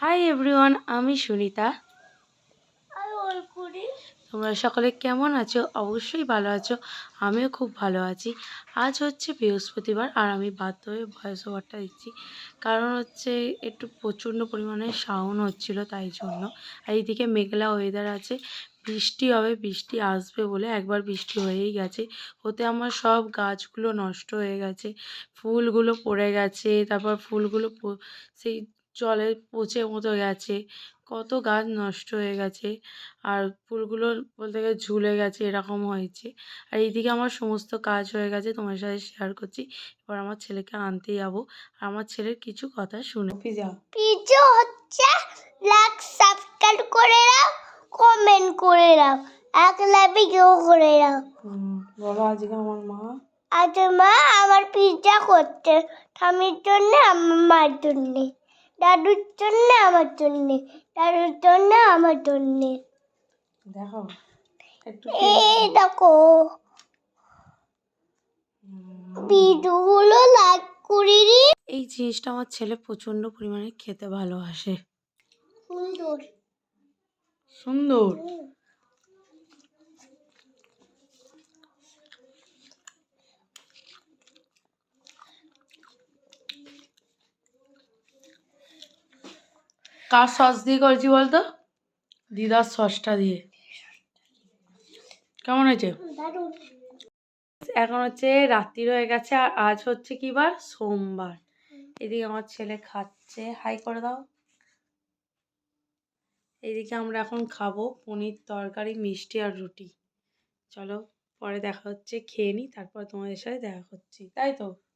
Hi everyone আমি সুনিতা। তোমরা সকলে কেমন আছো? অবশ্যই ভালো আছো। আমিও খুব ভালো আছি। আজ হচ্ছে বৃহস্পতিবার আর আমি বাধ্য হয়ে ভয়েস ওভারটা দিচ্ছি। কারণ হচ্ছে একটু প্রচণ্ড পরিমাণে সাউন্ড হচ্ছিল তাই জন্য। আর এইদিকে মেঘলা ওয়েদার আছে। বৃষ্টি হবে বৃষ্টি আসবে বলে একবার বৃষ্টি হয়েই গেছে। ওতে আমার সব গাছগুলো নষ্ট হয়ে গেছে। ফুলগুলো পড়ে গেছে তারপর ফুলগুলো সেই জলে পচে মতো গেছে। কত গাছ নষ্ট হয়ে গেছে। আর ফুলগুলো বলতে গেলে ঝুলে গেছে এরকম হয়েছে। আর এইদিকে আমার সমস্ত কাজ হয়ে গেছে তোমার সাথে শেয়ার করছি। এবার আমার ছেলেকে আনতে যাব। আর আমার ছেলের কিছু কথা শুনে পিজা পিজো হচ্ছে লাইক সাবস্ক্রাইব করে দাও কমেন্ট করে দাও এক লাভি কেউ করে দাও। বলো আজকে আমার মা? আজ মা আমার পিজা করছে ঠামির জন্য আমার মার জন্যে। দাদুর জন্য আমার জন্য দাদুর জন্য আমার জন্য। দেখো একটু এই দেখো ভিডিওগুলো লাইক করে এই জিনিসটা আমার ছেলে প্রচণ্ড পরিমাণে খেতে ভালোবাসে। সুন্দর। সুন্দর। কার সস দিয়ে করেছি বলতো? দিদার সসটা দিয়ে। কেমন হয়েছে? এখন হচ্ছে রাত্রি হয়ে গেছে আর আজ হচ্ছে কি বার? সোমবার। এদিকে আমার ছেলে খাচ্ছে। হাই করে দাও। এদিকে আমরা এখন খাব পনির তরকারি, মিষ্টি আর রুটি। চলো পরে দেখা হচ্ছে, খেয়ে নিই তারপর তোমাদের সাথে দেখা করছি তাই তো।